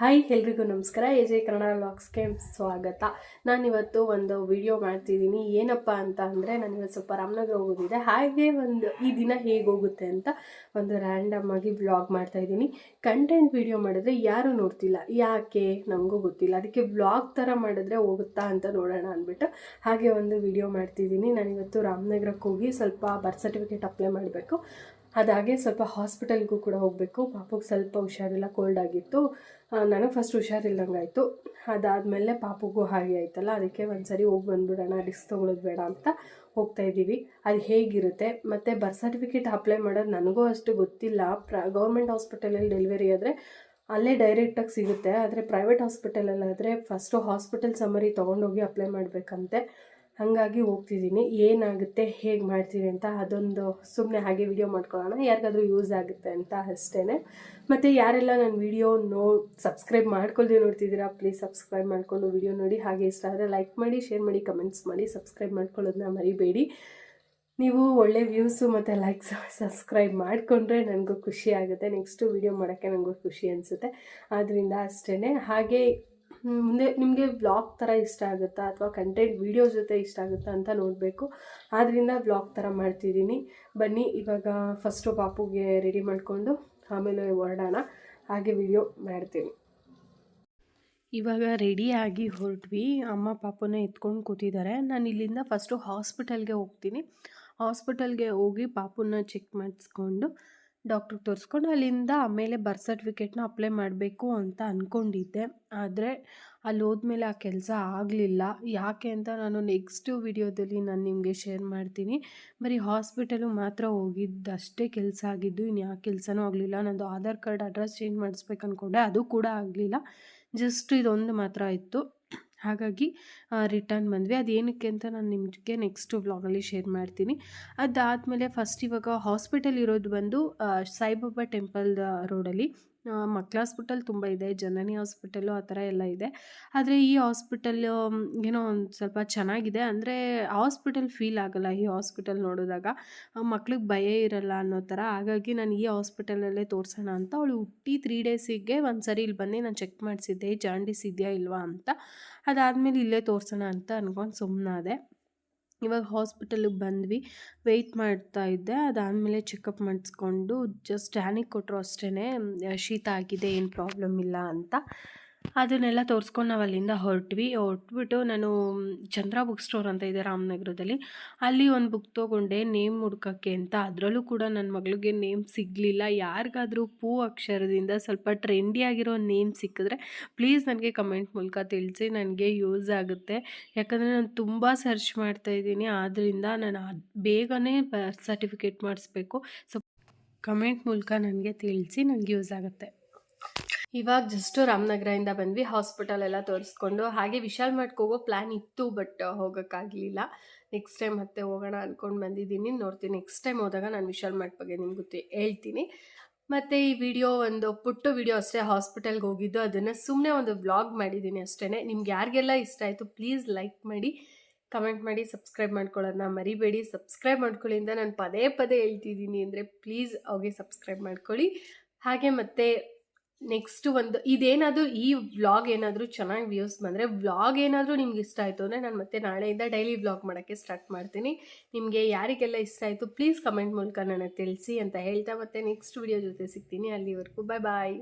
Hi, ಎಲ್ರಿಗೂ ನಮಸ್ಕಾರ. A J Kannada ವ್ಲಾಗ್ಸ್ಗೆ ಸ್ವಾಗತ. ನಾನಿವತ್ತು ಒಂದು ವಿಡಿಯೋ ಮಾಡ್ತಿದ್ದೀನಿ. ಏನಪ್ಪ ಅಂತ ಅಂದರೆ, ನಾನಿವತ್ತು ಸ್ವಲ್ಪ ರಾಮನಗರ ಹೋಗೋದಿದೆ. ಹಾಗೆ ಒಂದು, ಈ ದಿನ ಹೇಗೆ ಹೋಗುತ್ತೆ ಅಂತ ಒಂದು ರ್ಯಾಂಡಮ್ ಆಗಿ ವ್ಲಾಗ್ ಮಾಡ್ತಾ ಇದ್ದೀನಿ. ಕಂಟೆಂಟ್ ವಿಡಿಯೋ ಮಾಡಿದ್ರೆ ಯಾರೂ ನೋಡ್ತಿಲ್ಲ. ಯಾಕೆ? ನಮಗೂ ಗೊತ್ತಿಲ್ಲ. ಅದಕ್ಕೆ ವ್ಲಾಗ್ ಥರ ಮಾಡಿದ್ರೆ ಹೋಗುತ್ತಾ ಅಂತ ನೋಡೋಣ ಅಂದ್ಬಿಟ್ಟು ಹಾಗೆ ಒಂದು ವಿಡಿಯೋ ಮಾಡ್ತಿದ್ದೀನಿ. ನಾನಿವತ್ತು ರಾಮನಗರಕ್ಕೆ ಹೋಗಿ ಸ್ವಲ್ಪ ಬರ್ತ್ ಸರ್ಟಿಫಿಕೇಟ್ ಅಪ್ಲೈ ಮಾಡಬೇಕು. ಅದಾಗೆ ಸ್ವಲ್ಪ ಹಾಸ್ಪಿಟಲ್ಗೂ ಕೂಡ ಹೋಗಬೇಕು. ಪಾಪುಗೆ ಸ್ವಲ್ಪ ಹುಷಾರಿಲ್ಲ ಕೋಲ್ಡ್ ಆಗಿತ್ತು. ನನಗೆ ಫಸ್ಟ್ ಹುಷಾರಿಲ್ಲಂಗಾಯಿತು ಅದಾದಮೇಲೆ ಪಾಪುಗೂ ಹಾಗೆ ಆಯ್ತಲ್ಲ, ಅದಕ್ಕೆ ಒಂದ್ಸರಿ ಹೋಗಿ ಬಂದ್ಬಿಡೋಣ ರಿಸ್ಕ್ ತೊಗೊಳೋದು ಬೇಡ ಅಂತ ಹೋಗ್ತಾ ಇದ್ದೀವಿ. ಅದು ಹೇಗಿರುತ್ತೆ? ಮತ್ತು ಬರ್ತ್ ಸರ್ಟಿಫಿಕೇಟ್ ಅಪ್ಲೈ ಮಾಡೋದು ನನಗೂ ಅಷ್ಟು ಗೊತ್ತಿಲ್ಲ. ಪ್ರ ಗೌರ್ಮೆಂಟ್ ಹಾಸ್ಪಿಟಲಲ್ಲಿ ಡೆಲಿವರಿ ಆದರೆ ಅಲ್ಲೇ ಡೈರೆಕ್ಟಾಗಿ ಸಿಗುತ್ತೆ. ಆದರೆ ಪ್ರೈವೇಟ್ ಹಾಸ್ಪಿಟಲಲ್ಲಾದರೆ ಫಸ್ಟು ಹಾಸ್ಪಿಟಲ್ ಸಮರಿ ತೊಗೊಂಡೋಗಿ ಅಪ್ಲೈ ಮಾಡಬೇಕಂತೆ. ಹಾಗಾಗಿ ಹೋಗ್ತಿದ್ದೀನಿ. ಏನಾಗುತ್ತೆ, ಹೇಗೆ ಮಾಡ್ತೀವಿ ಅಂತ ಅದೊಂದು ಸುಮ್ಮನೆ ಹಾಗೆ ವಿಡಿಯೋ ಮಾಡ್ಕೊಳ್ಳೋಣ. ಯಾರಿಗಾದ್ರೂ ಯೂಸ್ ಆಗುತ್ತೆ ಅಂತ ಅಷ್ಟೇ ಮತ್ತು ಯಾರೆಲ್ಲ ನನ್ನ ವಿಡಿಯೋ ನೋ ಸಬ್ಸ್ಕ್ರೈಬ್ ಮಾಡ್ಕೊಳ್ದೆ ನೋಡ್ತಿದ್ದೀರಾ ಪ್ಲೀಸ್ ಸಬ್ಸ್ಕ್ರೈಬ್ ಮಾಡಿಕೊಂಡು ವಿಡಿಯೋ ನೋಡಿ. ಹಾಗೆ ಇಷ್ಟ ಆದರೆ ಲೈಕ್ ಮಾಡಿ ಶೇರ್ ಮಾಡಿ ಕಮೆಂಟ್ಸ್ ಮಾಡಿ ಸಬ್ಸ್ಕ್ರೈಬ್ ಮಾಡ್ಕೊಳ್ಳೋದನ್ನ ಮರಿಬೇಡಿ. ನೀವು ಒಳ್ಳೆ ವ್ಯೂಸು ಮತ್ತು ಲೈಕ್ಸ್ ಸಬ್ಸ್ಕ್ರೈಬ್ ಮಾಡಿಕೊಂಡ್ರೆ ನನಗೂ ಖುಷಿ ಆಗುತ್ತೆ. ನೆಕ್ಸ್ಟು ವಿಡಿಯೋ ಮಾಡೋಕ್ಕೆ ನನಗೂ ಖುಷಿ ಅನಿಸುತ್ತೆ. ಆದ್ದರಿಂದ ಅಷ್ಟೇ ಹಾಗೆ ಮುಂದೆ ನಿಮಗೆ ಬ್ಲಾಗ್ ಥರ ಇಷ್ಟ ಆಗುತ್ತಾ? ಅಥವಾ ಕಂಟೆಂಟ್ ವೀಡಿಯೋ ಜೊತೆ ಇಷ್ಟ ಆಗುತ್ತಾ ಅಂತ ನೋಡಬೇಕು. ಆದ್ದರಿಂದ ಬ್ಲಾಗ್ ಥರ ಮಾಡ್ತಿದ್ದೀನಿ. ಬನ್ನಿ, ಇವಾಗ ಫಸ್ಟು ಪಾಪುಗೆ ರೆಡಿ ಮಾಡಿಕೊಂಡು ಆಮೇಲೆ ಹೊರಡೋಣ ಹಾಗೆ ವಿಡಿಯೋ ಮಾಡ್ತೀನಿ. ಇವಾಗ ರೆಡಿಯಾಗಿ ಹೊರಟ್ವಿ. ಅಮ್ಮ ಪಾಪನ ಎತ್ಕೊಂಡು ಕೂತಿದ್ದಾರೆ ನಾನು ಇಲ್ಲಿಂದ ಫಸ್ಟು ಹಾಸ್ಪಿಟಲ್ಗೆ ಹೋಗ್ತೀನಿ. ಹಾಸ್ಪಿಟಲ್ಗೆ ಹೋಗಿ ಪಾಪುನ ಚೆಕ್ ಮಾಡಿಸ್ಕೊಂಡು ಡಾಕ್ಟ್ರಿಗೆ ತೋರಿಸ್ಕೊಂಡು ಅಲ್ಲಿಂದ ಆಮೇಲೆ ಬರ್ತ್ ಸರ್ಟಿಫಿಕೇಟ್ನ ಅಪ್ಲೈ ಮಾಡಬೇಕು ಅಂತ ಅಂದ್ಕೊಂಡಿದ್ದೆ ಆದರೆ ಅಲ್ಲಿ ಹೋದ್ಮೇಲೆ ಆ ಕೆಲಸ ಆಗಲಿಲ್ಲ. ಯಾಕೆ ಅಂತ ನಾನು ನೆಕ್ಸ್ಟು ವಿಡಿಯೋದಲ್ಲಿ ನಾನು ನಿಮಗೆ ಶೇರ್ ಮಾಡ್ತೀನಿ. ಬರೀ ಹಾಸ್ಪಿಟಲು ಮಾತ್ರ ಹೋಗಿದ್ದಷ್ಟೇ ಕೆಲಸ ಆಗಿದ್ದು ಇನ್ನು ಯಾವ ಕೆಲಸನೂ ಆಗಲಿಲ್ಲ. ನಂದು ಆಧಾರ್ ಕಾರ್ಡ್ ಅಡ್ರೆಸ್ ಚೇಂಜ್ ಮಾಡಿಸ್ಬೇಕು ಅಂದ್ಕೊಂಡೆ ಅದು ಕೂಡ ಆಗಲಿಲ್ಲ. ಜಸ್ಟ್ ಇದೊಂದು ಮಾತ್ರ ಇತ್ತು ಹಾಗಾಗಿ ರಿಟರ್ನ್ ಬಂದ್ವಿ. ಅದೇನಕ್ಕೆ ಅಂತ ನಾನು ನಿಮಗೆ ನೆಕ್ಸ್ಟ್ ವ್ಲಾಗಲ್ಲಿ ಶೇರ್ ಮಾಡ್ತೀನಿ. ಅದಾದಮೇಲೆ ಫಸ್ಟ್ ಇವಾಗ ಹಾಸ್ಪಿಟಲ್ ಇರೋದು ಬಂದು ಸಾಯಿಬಾಬಾ ಟೆಂಪಲ್ ರೋಡಲ್ಲಿ ಮಕ್ಕಳ ಹಾಸ್ಪಿಟಲ್ ತುಂಬ ಇದೆ, ಜನನಿ ಹಾಸ್ಪಿಟಲು ಆ ಥರ ಎಲ್ಲ ಇದೆ. ಆದರೆ ಈ ಹಾಸ್ಪಿಟಲ್ ಏನೋ ಒಂದು ಸ್ವಲ್ಪ ಚೆನ್ನಾಗಿದೆ. ಅಂದರೆ ಹಾಸ್ಪಿಟಲ್ ಫೀಲ್ ಆಗಲ್ಲ ಈ ಹಾಸ್ಪಿಟಲ್ ನೋಡಿದಾಗ. ಮಕ್ಳಿಗೆ ಭಯ ಇರಲ್ಲ ಅನ್ನೋ ಥರ. ಹಾಗಾಗಿ ನಾನು ಈ ಹಾಸ್ಪಿಟಲಲ್ಲೇ ತೋರಿಸೋಣ ಅಂತ. ಅವಳು ಹುಟ್ಟಿ ತ್ರೀ ಡೇಸಿಗೆ ಒಂದು ಸರಿ ಇಲ್ಲಿ ಬಂದು ನಾನು ಚೆಕ್ ಮಾಡಿಸಿದ್ದೆ. ಜಾಂಡಿಸ್ ಇದೆಯಾ ಇಲ್ವಾ ಅಂತ. ಅದಾದಮೇಲೆ ಇಲ್ಲೇ ತೋರಿಸೋಣ ಅಂತ ಅಂದ್ಕೊಂಡು ಸುಮ್ಮನಾದೆ ಇವಾಗ ಹಾಸ್ಪಿಟಲಿಗೆ ಬಂದ್ವಿ, ವೆಯ್ಟ್ ಮಾಡ್ತಾ ಇದ್ದೆ, ಅದಾದಮೇಲೆ ಚೆಕಪ್ ಮಾಡಿಸ್ಕೊಂಡು ಜಸ್ಟ್ ಟ್ಯಾನಿಕ್ ಕೊಟ್ಟರು ಅಷ್ಟೇ ಶೀತ ಆಗಿದೆ, ಏನು ಪ್ರಾಬ್ಲಮ್ ಇಲ್ಲ ಅಂತ. ಅದನ್ನೆಲ್ಲ ತೋರಿಸ್ಕೊಂಡು ನಾವು ಅಲ್ಲಿಂದ ಹೊರಟ್ವಿ. ಹೊರಟ್ಬಿಟ್ಟು ನಾನು ಚಂದ್ರ ಬುಕ್ ಸ್ಟೋರ್ ಅಂತ ಇದೆ ರಾಮನಗರದಲ್ಲಿ. ಅಲ್ಲಿ ಒಂದು ಬುಕ್ ತೊಗೊಂಡೆ, ನೇಮ್ ಹುಡ್ಕೋಕ್ಕೆ ಅಂತ. ಅದರಲ್ಲೂ ಕೂಡ ನನ್ನ ಮಗಳಿಗೆ ನೇಮ್ ಸಿಗಲಿಲ್ಲ. ಯಾರಿಗಾದರೂ ಪೂ ಅಕ್ಷರದಿಂದ ಸ್ವಲ್ಪ ಟ್ರೆಂಡಿ ಆಗಿರೋ ನೇಮ್ ಸಿಕ್ಕಿದ್ರೆ ಪ್ಲೀಸ್ ನನಗೆ ಕಮೆಂಟ್ ಮೂಲಕ ತಿಳಿಸಿ. ನನಗೆ ಯೂಸ್ ಆಗುತ್ತೆ. ಯಾಕಂದರೆ ನಾನು ತುಂಬ ಸರ್ಚ್ ಮಾಡ್ತಾ ಇದ್ದೀನಿ. ಆದ್ದರಿಂದ ನಾನು ಬೇಗನೆ ಸರ್ಟಿಫಿಕೇಟ್ ಮಾಡಿಸ್ಬೇಕು. ಸೊ, ಕಮೆಂಟ್ ಮೂಲಕ ನನಗೆ ತಿಳಿಸಿ ನನಗೆ ಯೂಸ್ ಆಗುತ್ತೆ. ಇವಾಗ ಜಸ್ಟು ರಾಮನಗರದಿಂದ ಬಂದ್ವಿ ಹಾಸ್ಪಿಟಲ್ ಎಲ್ಲ ತೋರಿಸ್ಕೊಂಡು. ಹಾಗೆ ವಿಶಾಲ್ ಮಠಕ್ಕೆ ಹೋಗೋ ಪ್ಲ್ಯಾನ್ ಇತ್ತು ಬಟ್ ಹೋಗೋಕ್ಕಾಗಲಿಲ್ಲ. ನೆಕ್ಸ್ಟ್ ಟೈಮ್ ಮತ್ತೆ ಹೋಗೋಣ ಅಂದ್ಕೊಂಡು ಬಂದಿದ್ದೀನಿ. ನೋಡ್ತೀನಿ ನೆಕ್ಸ್ಟ್ ಟೈಮ್ ಹೋದಾಗ ನಾನು ವಿಶಾಲ್ ಮಾಡ್ ಬಗ್ಗೆ ನಿಮ್ಗೆ ಗೊತ್ತಿ ಹೇಳ್ತೀನಿ. ಮತ್ತು ಈ ವಿಡಿಯೋ ಒಂದು ಪುಟ್ಟು ವಿಡಿಯೋ ಅಷ್ಟೇ ಹಾಸ್ಪಿಟಲ್ಗೆ ಹೋಗಿದ್ದು. ಅದನ್ನು ಸುಮ್ಮನೆ ಒಂದು ವ್ಲಾಗ್ ಮಾಡಿದ್ದೀನಿ ಅಷ್ಟೇ ನಿಮ್ಗೆ ಯಾರಿಗೆಲ್ಲ ಇಷ್ಟ ಆಯಿತು ಪ್ಲೀಸ್ ಲೈಕ್ ಮಾಡಿ ಕಮೆಂಟ್ ಮಾಡಿ ಸಬ್ಸ್ಕ್ರೈಬ್ ಮಾಡ್ಕೊಳ್ಳೋದನ್ನ ಮರಿಬೇಡಿ. ಸಬ್ಸ್ಕ್ರೈಬ್ ಮಾಡ್ಕೊಳ್ಳಿ ಅಂತ ನಾನು ಪದೇ ಪದೇ ಹೇಳ್ತಿದ್ದೀನಿ ಅಂದರೆ ಪ್ಲೀಸ್ ಹೋಗಿ ಸಬ್ಸ್ಕ್ರೈಬ್ ಮಾಡ್ಕೊಳ್ಳಿ. ಹಾಗೆ ಮತ್ತೆ ನೆಕ್ಸ್ಟ್ ಒಂದು ಇದೇನಾದರೂ ಈ ವ್ಲಾಗ್ ಏನಾದರೂ ಚೆನ್ನಾಗಿ ವ್ಯೂಸ್ ಬಂದರೆ ವ್ಲಾಗ್ ಏನಾದರೂ ನಿಮ್ಗೆ ಇಷ್ಟ ಆಯಿತು ಅಂದರೆ ನಾನು ಮತ್ತೆ ನಾಳೆಯಿಂದ ಡೈಲಿ ವ್ಲಾಗ್ ಮಾಡೋಕ್ಕೆ ಸ್ಟಾರ್ಟ್ ಮಾಡ್ತೀನಿ. ನಿಮಗೆ ಯಾರಿಗೆಲ್ಲ ಇಷ್ಟ ಆಯಿತು ಪ್ಲೀಸ್ ಕಮೆಂಟ್ ಮೂಲಕ ನನಗೆ ತಿಳಿಸಿ ಅಂತ ಹೇಳ್ತಾ ಮತ್ತೆ ನೆಕ್ಸ್ಟ್ ವಿಡಿಯೋ ಜೊತೆ ಸಿಗ್ತೀನಿ. ಅಲ್ಲಿವರೆಗೂ ಬಾಯ್ ಬಾಯ್